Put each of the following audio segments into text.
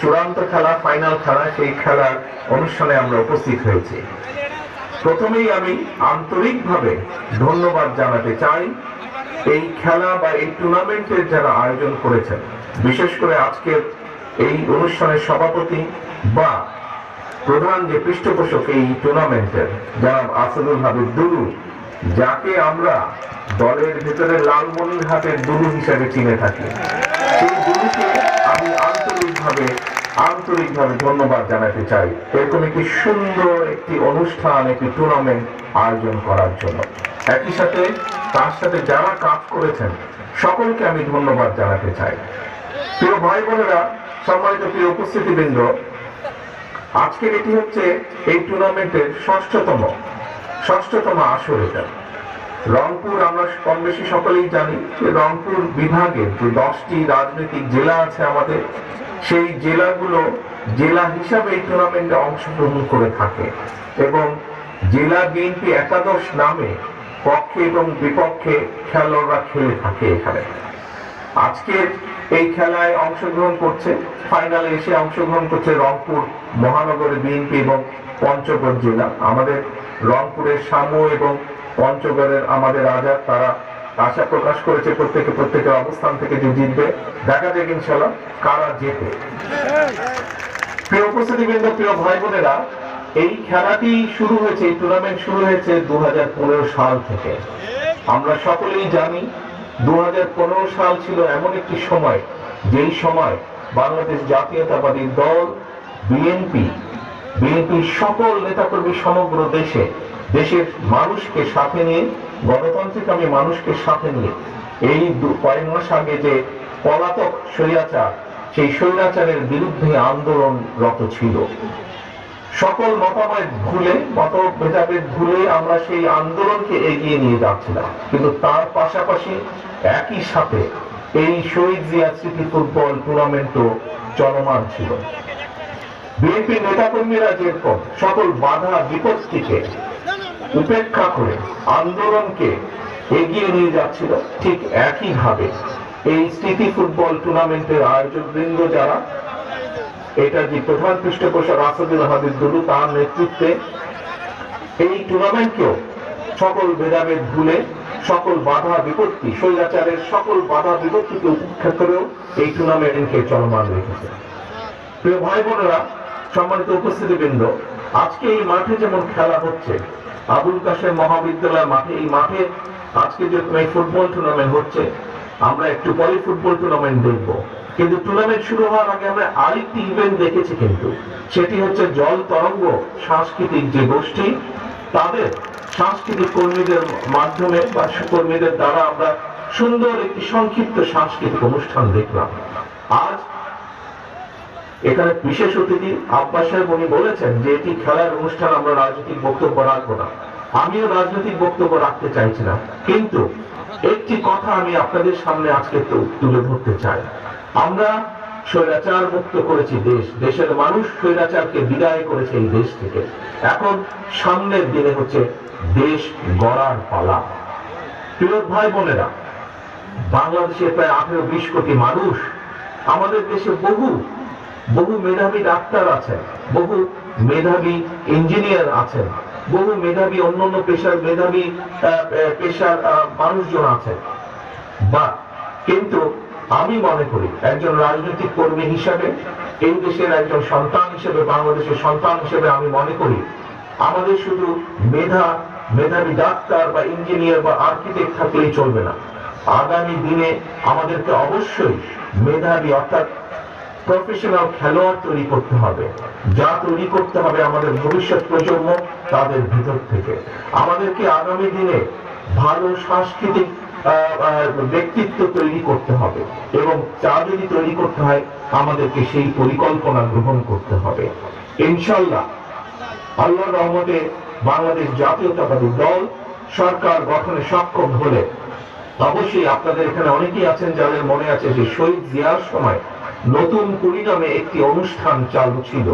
চূড়ান্ত খেলা ফাইনাল খেলা, সেই খেলার অনুষ্ঠানে আমরা উপস্থিত হয়েছি। প্রথমেই আমি আন্তরিকভাবে ধন্যবাদ জানাতে চাই এই খেলা বা এই টুর্নামেন্টের যারা আয়োজন করেছেন, বিশেষ করে আজকের এই অনুষ্ঠানের সভাপতি বা প্রধান যে পৃষ্ঠপোষক এই টুর্নামেন্টের জনাব আসাদুল হাবিব দুলু, যাকে আমরা দলের ভিতরে লালমনিরহাটের দুলু হিসাবে চিনে থাকি। সেই দুলুকে আমি আন্তরিকভাবে আন্তরিকভাবে ধন্যবাদ জানাতে চাই। এরকম একটি সুন্দর একটি অনুষ্ঠান, একটি টুর্নামেন্ট আয়োজন করার জন্য। একই সাথে তার সাথে যারা কাজ করেছেন, সকলকে আমি ধন্যবাদ জানাতে চাই। প্রিয় ভাই বোনেরা, সম্মানিত প্রিয় উপস্থিতিবৃন্দ, আজকের এটি হচ্ছে এই টুর্নামেন্টের ষষ্ঠতম ষষ্ঠতম আসর এটা। রংপুর, আমরা কম বেশি সকলেই জানি যে রংপুর বিভাগের যে দশটি রাজনৈতিক জেলা আছে আমাদের সেই জেলাগুলো জেলা হিসাবে এই টুর্নামেন্টে অংশগ্রহণ করে থাকে এবং জেলা বিএনপি একাদশ নামে পক্ষে এবং বিপক্ষে খেলোয়াড়রা খেলে থাকে এখানে। আজকের এই খেলায় অংশগ্রহণ করছে ফাইনালে এসে অংশগ্রহণ করছে রংপুর মহানগরের বিএনপি এবং পঞ্চগড় জেলা। আমাদের রংপুরের সামু এবং পঞ্চগড়ের আমাদের আজাদ, তারা আশা প্রকাশ করেছে প্রত্যেকে প্রত্যেকের অবস্থান থেকে যে জিতবে, দেখা যাক ইনশাল্লাহ কারা জেতে। প্রিয় উপস্থিতিবৃন্দ, প্রিয় ভাই বোনেরা এই খেলাটি শুরু হয়েছে, এই টুর্নামেন্ট শুরু হয়েছে দু সাল থেকে। আমরা সকলেই জানি দু হাজার পনেরো সাল ছিল এমন একটি সময়, যেই সময় বাংলাদেশ জাতীয়তাবাদী দল, বিএনপি, বিএনপির সকল নেতাকর্মী সমগ্র দেশে দেশের মানুষকে সাথে নিয়ে, গণতান্ত্রিক আমি মানুষকে সাথে নিয়ে, এই কয়েক মাস আগে যে পলাতক স্বৈরাচার, সেই স্বৈরাচারের বিরুদ্ধে আন্দোলনরত ছিল। সকল মতামত ভুলে মত ভেদাভেদ ভুলে আমরা সেই আন্দোলনকে এগিয়ে নিয়ে যাচ্ছিলাম। কিন্তু তার পাশাপাশি একই সাথে এই শহীদ জিয়া স্মৃতি ফুটবল টুর্নামেন্টও চলমান ছিল। বিএনপি নেতাকর্মীরা যেরকম সকল বাধা বিপত্তিকে উপেক্ষা করে আন্দোলনকে এগিয়ে নিয়ে যাচ্ছিল ঠিক একইভাবে। এই স্মৃতি ফুটবল টুর্নামেন্টের আয়োজক বৃন্দ যারা, এটা যে প্রধান পৃষ্ঠপোষক আসাদুল হাবিব দুলু তার নেতৃত্বে, এই টুর্নামেন্টকেও সকল ভেদাভেদ ভুলে, সকল বাধা বিপত্তি, স্বৈরাচারের সকল বাধা বিপত্তিকে উপেক্ষা করেও এই টুর্নামেন্টকে চলমান রেখেছে। প্রিয় ভাই বোনেরা, সম্মানিত উপস্থিতিবৃন্দ আজকে এই মাঠে যেমন খেলা হচ্ছে, আবুল কাশেম মহাবিদ্যালয় মাঠে, এই মাঠে আজকে যেরকম এই ফুটবল টুর্নামেন্ট হচ্ছে, আমরা একটু পরে ফুটবল টুর্নামেন্ট দেখব। কিন্তু টুর্নামেন্ট শুরু হওয়ার আগে আমরা আরেকটি ইভেন্ট দেখেছি কিন্তু, সেটি হচ্ছে জল তরঙ্গ সাংস্কৃতিক যে গোষ্ঠী, তাদের সাংস্কৃতিক কর্মীদের মাধ্যমে বা কর্মীদের দ্বারা আমরা সুন্দর একটি সংক্ষিপ্ত সাংস্কৃতিক অনুষ্ঠান দেখলাম। আজ এখানে বিশেষ অতিথি আব্বাস সাহেব উনি বলেছেন যে এটি খেলার অনুষ্ঠান, আমরা রাজনৈতিক বক্তব্য রাখব না। আমিও রাজনৈতিক বক্তব্য রাখতে চাইছি না কিন্তু একটি কথা আমি আপনাদের সামনে আজকে তুলে ধরতে চাই। আমরা স্বৈরাচার মুক্ত করেছি দেশ, দেশের মানুষ স্বৈরাচারকে বিদায় করেছে এই দেশ থেকে। এখন সামনের দিনে হচ্ছে দেশ গড়ার পালা। প্রিয় ভাই বোনেরা, বাংলাদেশে প্রায় আঠেরো বিশ কোটি মানুষ, আমাদের দেশে বহু বহু মেধাবী ডাক্তার আছেন, বহু মেধাবী ইঞ্জিনিয়ার আছেন, বহু মেধাবী, অন্যান্য পেশার মেধাবী পেশার মানুষজন আছেন। বা কিন্তু আমি মনে করি একজন রাজনৈতিক কর্মী হিসাবে, এই দেশের একজন সন্তান হিসেবে, বাংলাদেশের সন্তান হিসেবে আমি মনে করি, আমাদের শুধু মেধা, মেধাবী ডাক্তার বা ইঞ্জিনিয়ার বা আর্কিটেক্ট থাকলেই চলবে না। আগামী দিনে আমাদেরকে অবশ্যই মেধাবী, অর্থাৎ প্রফেশনাল খেলোয়াড় তৈরি করতে হবে। যা তৈরি করতে হবে আমাদের ভবিষ্যৎ প্রজন্ম তাদের ভিতর থেকে। আমাদেরকে আগামী দিনে ভালো সাংস্কৃতিক ব্যক্তিত্ব তৈরি করতে হবে এবং চা যদি তৈরি করতে হয়, আমাদেরকে সেই পরিকল্পনা গ্রহণ করতে হবে। ইনশাল্লাহ আল্লাহ রহমতে বাংলাদেশ জাতীয়তাবাদী দল সরকার গঠনে সক্ষম হলে অবশ্যই আপনাদের এখানে অনেকেই আছেন যাদের মনে আছে যে শহীদ জিয়ার সময় নতুন কুড়ি নামে একটি অনুষ্ঠান চালু ছিল।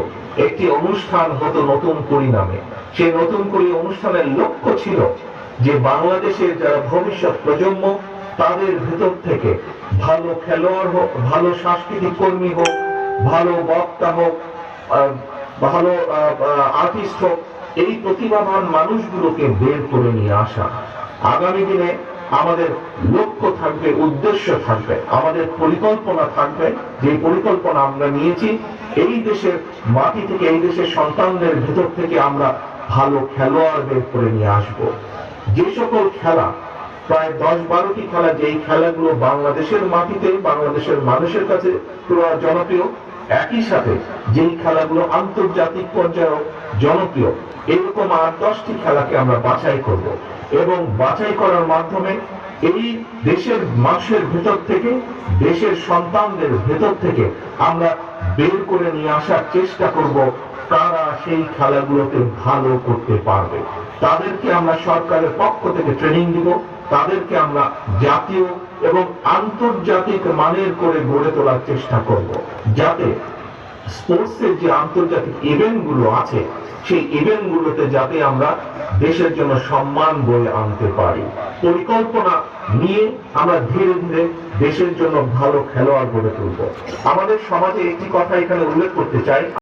একটি অনুষ্ঠান হতো নতুন কুড়ি নামে। সেই নতুন কুড়ি অনুষ্ঠানের লক্ষ্য ছিল যে বাংলাদেশের যারা ভবিষ্যৎ প্রজন্ম, তাদের ভেতর থেকে ভালো খেলোয়াড় হোক, ভালো সাংস্কৃতিক কর্মী হোক, ভালো বক্তা হোক ভালো আর্টিস্ট হোক, এই প্রতিভাবান মানুষগুলোকে বের করে নিয়ে আসা। আগামী দিনে আমাদের লক্ষ্য থাকবে, উদ্দেশ্য থাকবে, আমাদের পরিকল্পনা থাকবে, যে পরিকল্পনা আমরা নিয়েছি, এই দেশের মাটি থেকে, এই দেশের সন্তানদের ভেতর থেকে আমরা ভালো খেলোয়াড় বের করে নিয়ে আসব। যে সকল খেলা, প্রায় দশ বারোটি খেলা, যেই খেলাগুলো বাংলাদেশের মাটিতে, বাংলাদেশের মানুষের কাছে জনপ্রিয় একই সাথে যেই খেলাগুলো আন্তর্জাতিক পর্যায়েও জনপ্রিয়, এরকম আট দশটি খেলাকে আমরা বাছাই করব। এবং বাছাই করার মাধ্যমে এই দেশের মানুষের ভেতর থেকে, দেশের সন্তানদের ভেতর থেকে আমরা বের করে নিয়ে আসার চেষ্টা করব, তারা সেই খেলাগুলোকে ভালো করতে পারবে। তাদেরকে আমরা সরকারের পক্ষ থেকে ট্রেনিং দিব। তাদেরকে আমরা জাতীয় এবং আন্তর্জাতিক মানের করে গড়ে তোলার চেষ্টা করব। যাতে স্পোর্টসের যে আন্তর্জাতিক ইভেন্টগুলো আছে, সেই ইভেন্ট গুলোতে যাতে আমরা দেশের জন্য সম্মান বয়ে আনতে পারি। পরিকল্পনা নিয়ে আমরা ধীরে ধীরে দেশের জন্য ভালো খেলোয়াড় গড়ে তুলব। আমাদের সমাজে একটি কথা এখানে উল্লেখ করতে চাই।